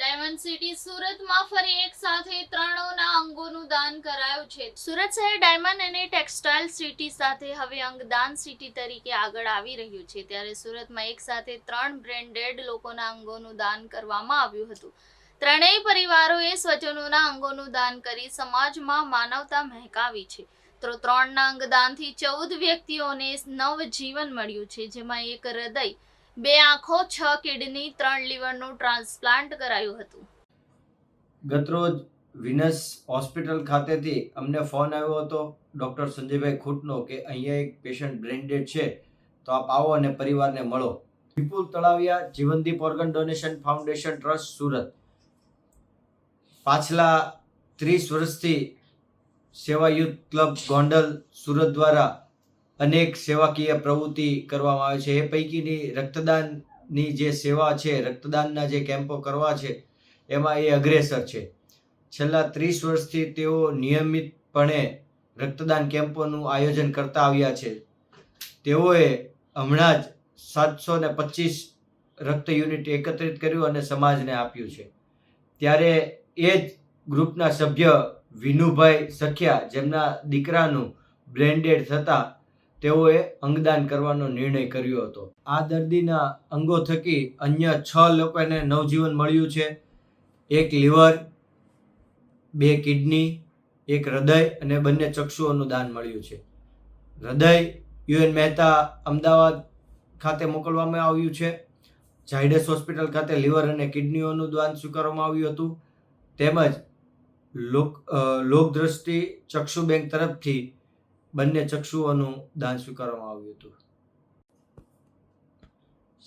Diamond city સુરતમાં ફરી એક સાથે ત્રણોના અંગોનું દાન કરાયું છે. સુરત શહેર ડાયમંડ અને ટેક્સટાઇલ સિટી સાથે હવે અંગદાન સિટી તરીકે આગળ આવી રહ્યું છે. ત્યારે સુરતમાં એક સાથે ત્રણ બ્રેન્ડેડ લોકોના અંગોનું દાન કરવામાં આવ્યું હતું. ત્રણેય પરિવારોએ સ્વજનોના અંગોનું દાન કરી સમાજમાં માનવતા મહેકાવી છે. તો ત્રણના અંગદાનથી ચૌદ વ્યક્તિઓને નવ જીવન મળ્યું છે, જેમાં એક હૃદય બે આંખો, છ કિડની, ત્રણ લીવરનું ટ્રાન્સપ્લાન્ટ કરાયું હતું. ગતરોજ વિનસ હોસ્પિટલ ખાતેથી અમને ફોન આવ્યો હતો, ડૉક્ટર સંજયભાઈ ખૂટનો, કે અહીંયા એક પેશન્ટ બ્રેન્ડેડ છે, તો આપ આવો અને પરિવારને મળો. Vipul Talaviya, Jeevandeep organ donation foundation trust, Surat. પાછલા ત્રીસ વર્ષથી સેવાયુથ ક્લબ ગોંડલ, સુરત દ્વારા અનેક સેવાકીય પ્રવૃત્તિ કરવામાં આવે છે. એ પૈકીની રક્તદાનની જે સેવા છે, રક્તદાનના જે કેમ્પો કરવા છે, એમાં એ અગ્રેસર છે. છેલ્લા ત્રીસ વર્ષથી તેઓ નિયમિતપણે રક્તદાન કેમ્પોનું આયોજન કરતા આવ્યા છે. તેઓએ હમણાં જ સાતસો ને પચીસ રક્ત યુનિટ એકત્રિત કર્યું અને સમાજને આપ્યું છે. ત્યારે એ જ ગ્રુપના સભ્ય વિનુભાઈ સખિયા, જેમના દીકરાનું બ્રેન્ડેડ થતાં તેઓએ અંગદાન કરવાનો નિર્ણય કર્યો હતો. આ દર્દીના અંગો થકી અન્ય છ લોકોને નવજીવન મળ્યું છે. એક લીવર, બે કિડની, એક હૃદય અને બંને ચક્ષુઓનું દાન મળ્યું છે. હૃદય યુએન મહેતા અમદાવાદ ખાતે મોકલવામાં આવ્યું છે. ઝાયડસ હોસ્પિટલ ખાતે લીવર અને કિડનીઓનું દાન સ્વીકારવામાં આવ્યું હતું. તેમજ લોક લોકદ્રષ્ટિ ચક્ષુ બેંક તરફથી બંને ચક્ષુઓનું દાન સ્વીકારવામાં આવ્યું હતું.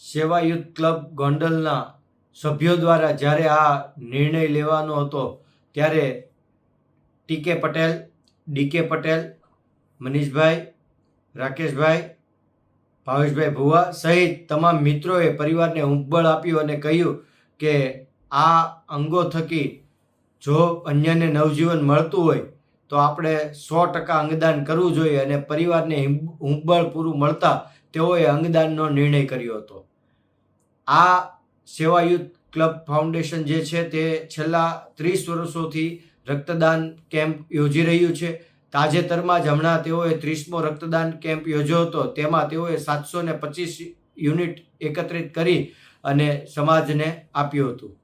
સેવા યુથ ક્લબ ગોંડલના સભ્યો દ્વારા જ્યારે આ નિર્ણય લેવાનો હતો, ત્યારે T K Patel D K Patel, Manishbhai, Rakeshbhai, Bhaveshbhai Bhuva સહિત તમામ મિત્રોએ પરિવારને ઉંબળ આપ્યું અને કહ્યું કે આ અંગો થકી જો અન્યને નવજીવન મળતું હોય તો આપણે સો ટકા અંગદાન કરવું જોઈએ અને પરિવારને હિંબ- હુંબળ પૂરું મળતા તેઓએ અંગદાનનો નિર્ણય કર્યો હતો. આ સેવાયુત ક્લબ ફાઉન્ડેશન જે છે તે છેલ્લા ત્રીસ વર્ષોથી રક્તદાન કેમ્પ યોજી રહ્યું છે. તાજેતરમાં જ હમણાં તેઓએ ત્રીસમો રક્તદાન કેમ્પ યોજ્યો હતો. તેમાં તેઓએ સાતસો ને પચીસ યુનિટ એકત્રિત કરી અને સમાજને આપ્યું હતું.